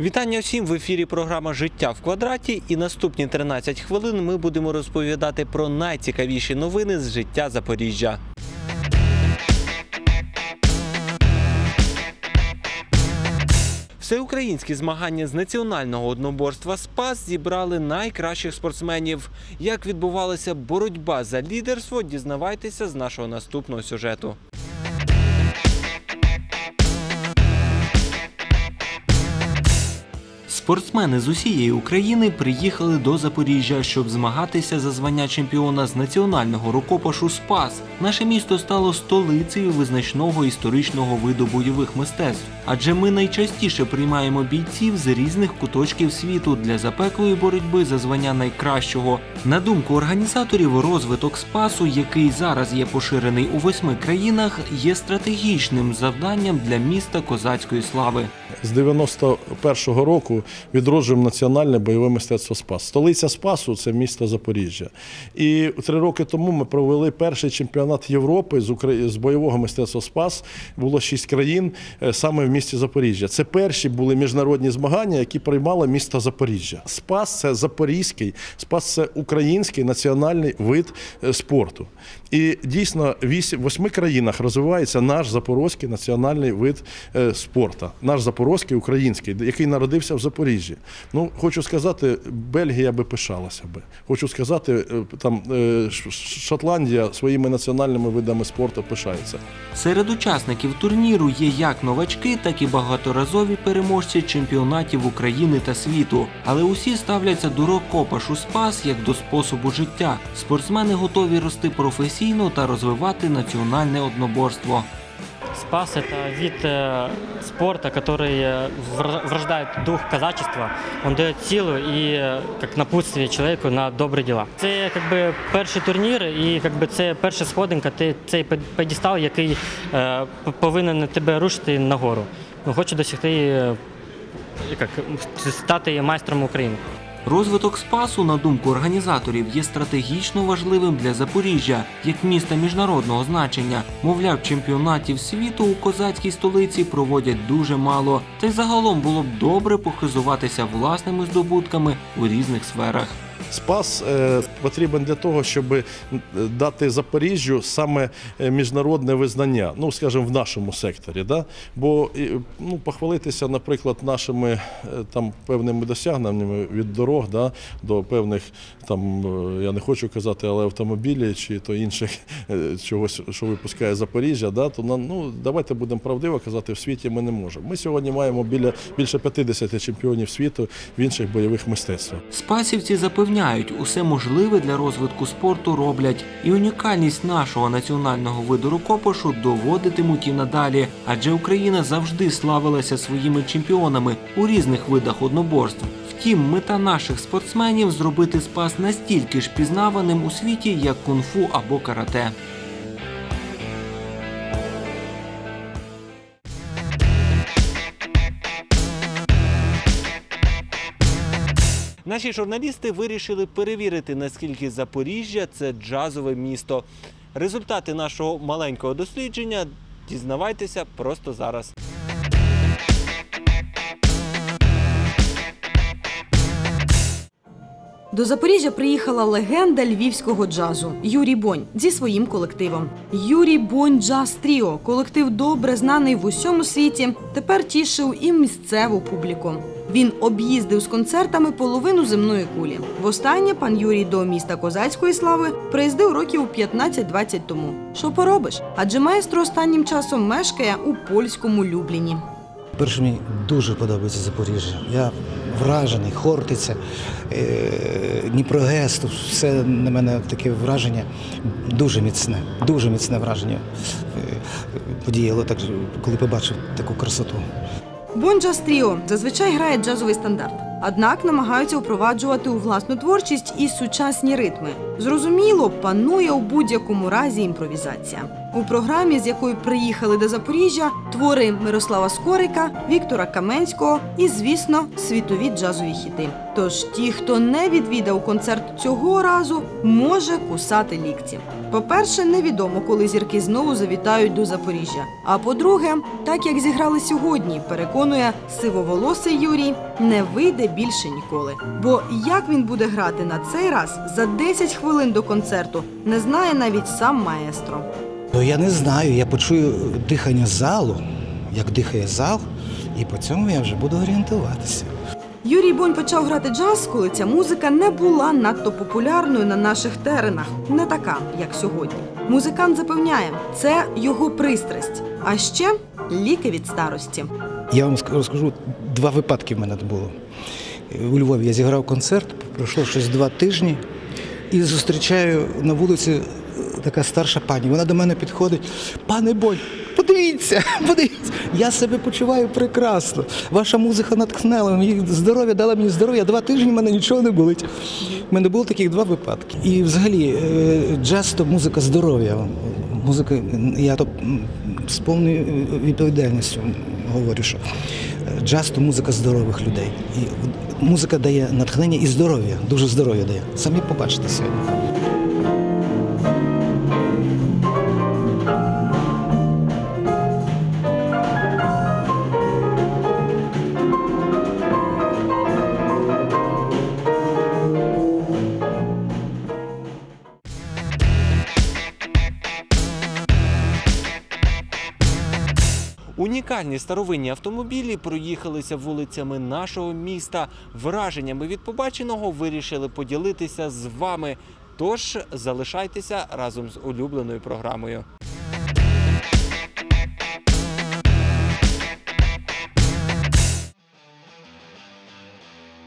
Вітання всім в ефірі програма Життя в квадраті. І наступні 13 хвилин ми будемо розповідати про найцікавіші новини з життя Запоріжжя. Всеукраїнські змагання з національного одноборства Спас зібрали найкращих спортсменів. Як відбувалася боротьба за лідерство, дізнавайтеся з нашого наступного сюжету. Спортсмени з усієї України приїхали до Запоріжжя, щоб змагатися за звання чемпіона з національного рукопашу Спас. Наше місто стало столицею визначного історичного виду бойових мистецтв. Адже ми найчастіше приймаємо бійців з різних куточків світу для запеклої боротьби за звання найкращого. На думку організаторів, розвиток спасу, який зараз є поширений у восьми країнах, є стратегічним завданням для міста козацької слави. З 91-го року відроджуємо національне бойове мистецтво Спас. Столиця Спасу це місто Запоріжжя. І три роки тому ми провели перший чемпіонат Європи з, бойового мистецтва Спас. Було шість країн е, саме в місті Запоріжжя. Це перші були міжнародні змагання, які приймало місто Запоріжжя. Спас це запорізький, спас це український національний вид е, спорту. І дійсно в восьми країнах розвивається наш запорозький національний вид е, спорту, наш запорозький український, який народився в Запоріжжі. Ну хочу сказати, Бельгія би пишалася би. Хочу сказати, е, там е, Шотландія своїми національними видами спорту пишається. Серед учасників турніру є як новачки, так і багаторазові переможці чемпіонатів України та світу. Але усі ставляться до рукопашу спас як до способу життя. Спортсмени готові рости професійно та розвивати національне одноборство. Спас – это вид э, спорта, который э, вр- врождает дух казачества. Он дает силу и э, как напутствие человеку на добрі діла. Це как би перший турнір, і как би це перша сходинка, ти цей пе- педестал, який е, п- повинен тебе рушити нагору. Ну, хочу досягти е, як, стати майстром України. Розвиток спасу, на думку організаторів, є стратегічно важливим для Запоріжжя як міста міжнародного значення. Мовляв, чемпіонатів світу у козацькій столиці проводять дуже мало. Та й загалом було б добре похизуватися власними здобутками у різних сферах. Спас е, потрібен для того, щоб е, дати Запоріжжю саме е, міжнародне визнання, ну скажімо, в нашому секторі. Да? Бо ну, похвалитися, наприклад, нашими там певними досягненнями від дорог да, до певних там, я не хочу казати, але автомобілів чи то інших чогось, що випускає Запоріжжя, да, то на- ну, давайте будемо правдиво казати, в світі ми не можемо. Ми сьогодні маємо біля більше 50 чемпіонів світу в інших бойових мистецтвах. Спасівці запевняють, усе можливе для розвитку спорту роблять, і унікальність нашого національного виду рукопошу доводитимуть і надалі, адже Україна завжди славилася своїми чемпіонами у різних видах одноборств. Втім, мета наших спортсменів зробити спас настільки ж пізнаваним у світі, як кунг-фу або карате. Наші журналісти вирішили перевірити, наскільки Запоріжжя це джазове місто. Результати нашого маленького дослідження дізнавайтеся просто зараз. До Запоріжжя приїхала легенда львівського джазу Юрій Бонь зі своїм колективом. Юрій Бонь Джаз Тріо. Колектив добре знаний в усьому світі. Тепер тішив і місцеву публіку. Він об'їздив з концертами половину земної кулі. Востаннє пан Юрій до міста козацької слави приїздив років 15-20 тому. Що поробиш? Адже маестро останнім часом мешкає у польському Любліні. Перше, мені дуже подобається Запоріжжя. Я вражений, Хортиця, е, Дніпрогес, тут все на мене таке враження дуже міцне, дуже міцне враження е, подіяло, так, коли побачив таку красоту. Бон Джаз Тріо зазвичай грає джазовий стандарт, однак намагаються впроваджувати у власну творчість і сучасні ритми. Зрозуміло, панує у будь-якому разі імпровізація. У програмі, з якою приїхали до Запоріжжя, твори Мирослава Скорика, Віктора Каменського і, звісно, світові джазові хіти. Тож ті, хто не відвідав концерт цього разу, може кусати лікті. По-перше, невідомо, коли зірки знову завітають до Запоріжжя. А по-друге, так як зіграли сьогодні, переконує сивоволосий Юрій, не вийде більше ніколи. Бо як він буде грати на цей раз за 10 хвилин до концерту, не знає навіть сам маестро. То я не знаю, я почую дихання залу, як дихає зал, і по цьому я вже буду орієнтуватися. Юрій Бонь почав грати джаз, коли ця музика не була надто популярною на наших теренах, не така, як сьогодні. Музикант запевняє, це його пристрасть, а ще ліки від старості. Я вам розкажу, два випадки в мене було. У Львові я зіграв концерт, пройшло щось два тижні, і зустрічаю на вулиці така старша пані. Вона до мене підходить. Пане Бонь, подивіться, подивіться. Я себе почуваю прекрасно. Ваша музика натхнела, мені здоров'я дала мені здоров'я. Два тижні в мене нічого не болить. У мене було таких два випадки. І взагалі, е, джаз то музика здоров'я. Музика, я то з повною е, відповідальністю говорю, що е, джаз то музика здорових людей. І музика дає натхнення і здоров'я, дуже здоров'я дає. Самі побачите сьогодні. Унікальні старовинні автомобілі проїхалися вулицями нашого міста. Враженнями від побаченого вирішили поділитися з вами. Тож залишайтеся разом з улюбленою програмою.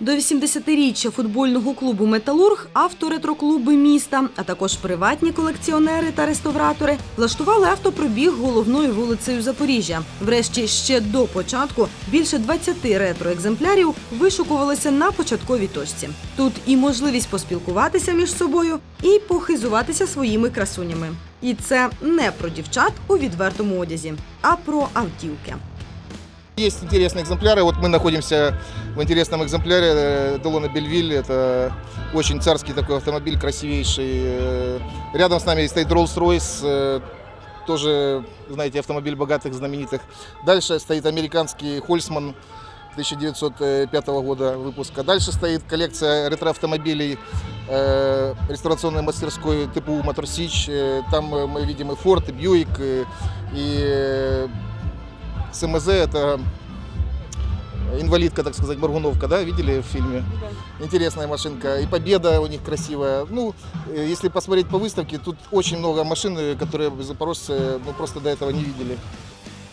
До 80-річчя футбольного клубу Металург, авторетроклуби міста, а також приватні колекціонери та реставратори влаштували автопробіг головною вулицею Запоріжжя. Врешті ще до початку більше 20 ретроекземплярів вишукувалися на початковій точці. Тут і можливість поспілкуватися між собою, і похизуватися своїми красунями. І це не про дівчат у відвертому одязі, а про автівки. Есть интересные экземпляры. Вот мы находимся в интересном экземпляре э, Делона Бельвиль. Это очень царский такой автомобиль, красивейший. Э, Рядом с нами стоит Rolls-Royce, э, тоже, знаете, автомобиль богатых, знаменитых. Дальше стоит американский Хольсман 1905 года выпуска. Дальше стоит коллекция ретро-автомобилей реставрационной мастерской ТПУ Мотор Сич. Э, Там мы видим и Форд, и Бьюик, и, СМЗ это инвалидка, так сказать, Моргуновка, да, видели в фильме? Интересная машинка. И Победа у них красивая. Ну, э, если посмотреть по выставке, тут очень много машин, э, которые запорожцы ну, просто до этого не видели.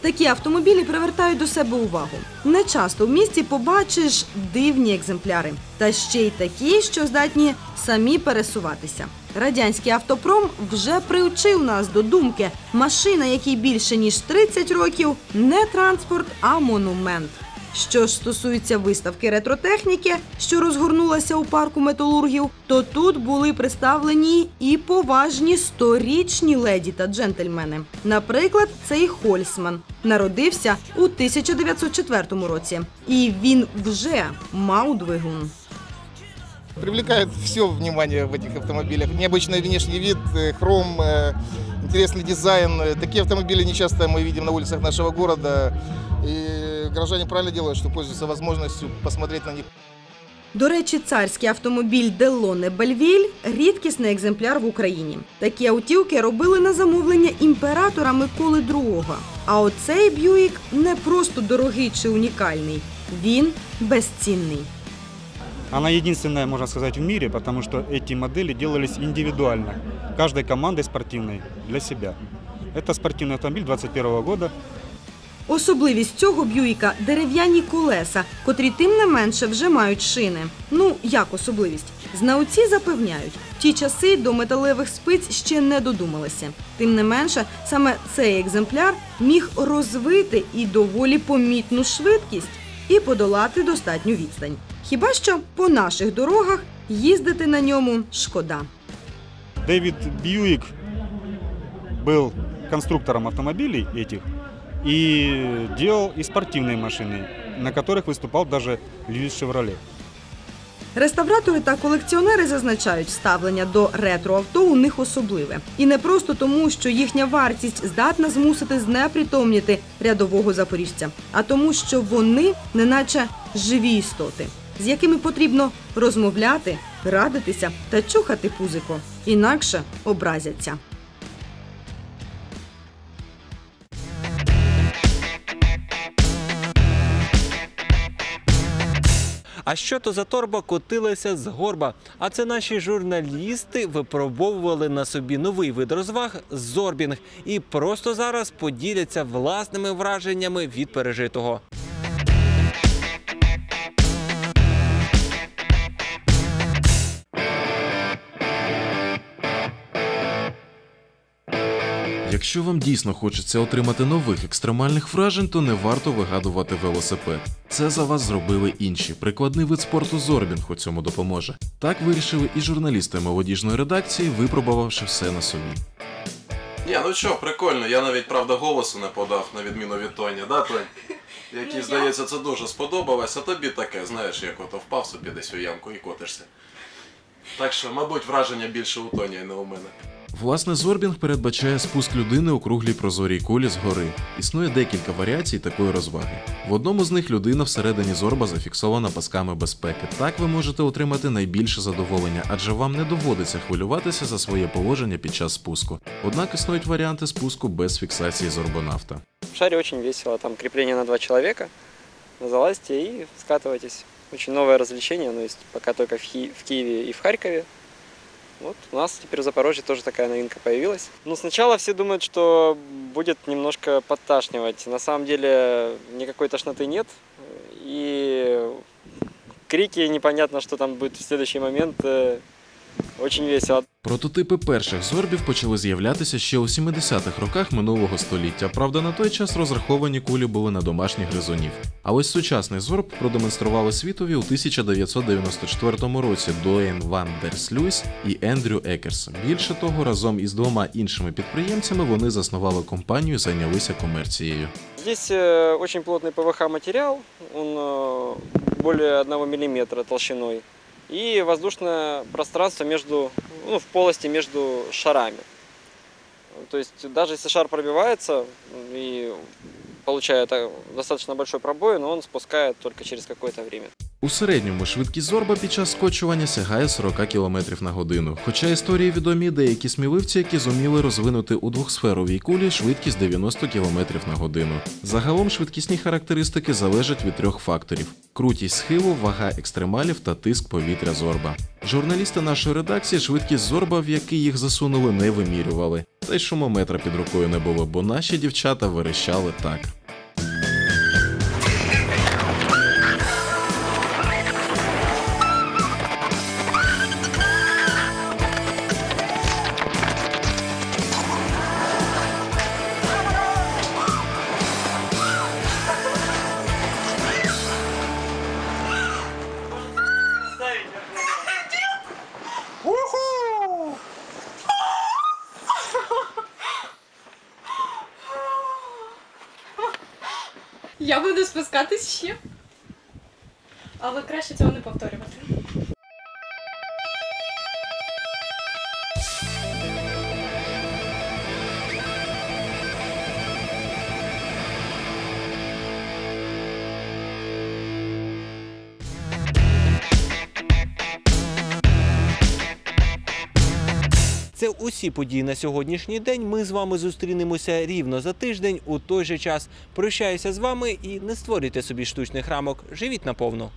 Такі автомобілі привертають до себе увагу. Не часто в місті побачиш дивні екземпляри, та ще й такі, що здатні самі пересуватися. Радянський автопром вже приучив нас до думки, машина, якій більше ніж 30 років, не транспорт, а монумент. Що ж стосується виставки ретротехніки, що розгорнулася у парку металургів, то тут були представлені і поважні сторічні леді та джентльмени. Наприклад, цей Хольсман народився у 1904 році, і він вже мав двигун. Привлекает все внимание в этих автомобилях. Необычный внешний вид, э, хром, э, интересный дизайн. Э, Такие автомобили не часто мы видим на улицах нашего города. И горожане правильно делают, что пользуются возможностью посмотреть на них. До речі, царський автомобіль Делоне Бельвіль рідкісний екземпляр в Україні. Такі автівки робили на замовлення імператора Миколи II. А оцей Б'юїк не просто дорогий чи унікальний, він безцінний. Она единственная, можно сказать, в мире, потому что эти модели делались индивидуально, каждой командой спортивной для себя. Это спортивный автомобиль 21 года. Особливість цього Б'юїка дерев'яні колеса, котрі тим не менше вже мають шини. Ну як особливість? Знауці запевняють, в ті часи до металевих спиць ще не додумалися. Тим не менше, саме цей екземпляр міг розвити і доволі помітну швидкість і подолати достатню відстань. Хіба що по наших дорогах їздити на ньому шкода. Дэвид Бьюик был конструктором автомобилей этих и делал и спортивные машины, на которых выступал даже Льюис Шевроле. Реставратори та колекціонери зазначають, ставлення до ретроавто у них особливе. І не просто тому, що їхня вартість здатна змусити знепритомніти рядового запоріжця, а тому, що вони неначе живі істоти, з якими потрібно розмовляти, радитися та чухати пузико. Інакше образяться. А що то за торба котилася з горба? А це наші журналісти випробовували на собі новий вид розваг зорбінг і просто зараз поділяться власними враженнями від пережитого. Якщо вам дійсно хочеться отримати нових екстремальних вражень, то не варто вигадувати велосипед. Це за вас зробили інші. Прикладний вид спорту Зорбінг у цьому допоможе. Так вирішили і журналісти молодіжної редакції, випробувавши все на собі. Ні, ну що, прикольно, я навіть правда голосу не подав, на відміну від Тоні, да, Тонь? Який, здається, це дуже сподобалось, а тобі таке, знаєш, як ото впав собі десь у ямку і котишся. Так що, мабуть, враження більше у Тоні, а не у мене. Власне, зорбінг передбачає спуск людини у круглій прозорій кулі згори. Існує декілька варіацій такої розваги. В одному з них людина всередині зорба зафіксована пасками безпеки. Так ви можете отримати найбільше задоволення, адже вам не доводиться хвилюватися за своє положення під час спуску. Однак існують варіанти спуску без фіксації зорбонавта. В шаре очень весело. Там крепление на два человека. Залазите и скатываетесь. Очень новое развлечение. Но есть пока только в, Ки- в Киеве и в Харькове. Вот у нас теперь в Запорожье тоже такая новинка появилась. Ну, сначала все думают, что будет немножко подташнивать. На самом деле никакой тошноты нет. И крики, непонятно, что там будет в следующий момент. Э, Очень весело. Прототипи перших зорбів почали з'являтися ще у 70-х роках минулого століття. Правда, на той час розраховані кулі були на домашніх гризунів. А ось сучасний зорб продемонстрували світові у 1994 році Дуейн Ван дер Слюйс і Ендрю Екерс. Більше того, разом із двома іншими підприємцями вони заснували компанію і зайнялися комерцією. Здесь э, очень плотный ПВХ материал, он э, более 1 мм толщиной, И воздушное пространство между, ну, в полости между шарами. То есть даже если шар пробивается и получает достаточно большой пробой, но он спускает только через какое-то время. У середньому швидкість зорба під час скочування сягає 40 км на годину. Хоча історії відомі деякі сміливці, які зуміли розвинути у двохсферовій кулі швидкість 90 км на годину. Загалом швидкісні характеристики залежать від трьох факторів: крутість схилу, вага екстремалів та тиск повітря зорба. Журналісти нашої редакції швидкість зорба, в який їх засунули, не вимірювали. Та й шумометра під рукою не було, бо наші дівчата верещали так. Я буду спускатись ще. Але краще цього не повторювати. Це усі події на сьогоднішній день. Ми з вами зустрінемося рівно за тиждень у той же час. Прощаюся з вами і не створюйте собі штучних рамок. Живіть наповну.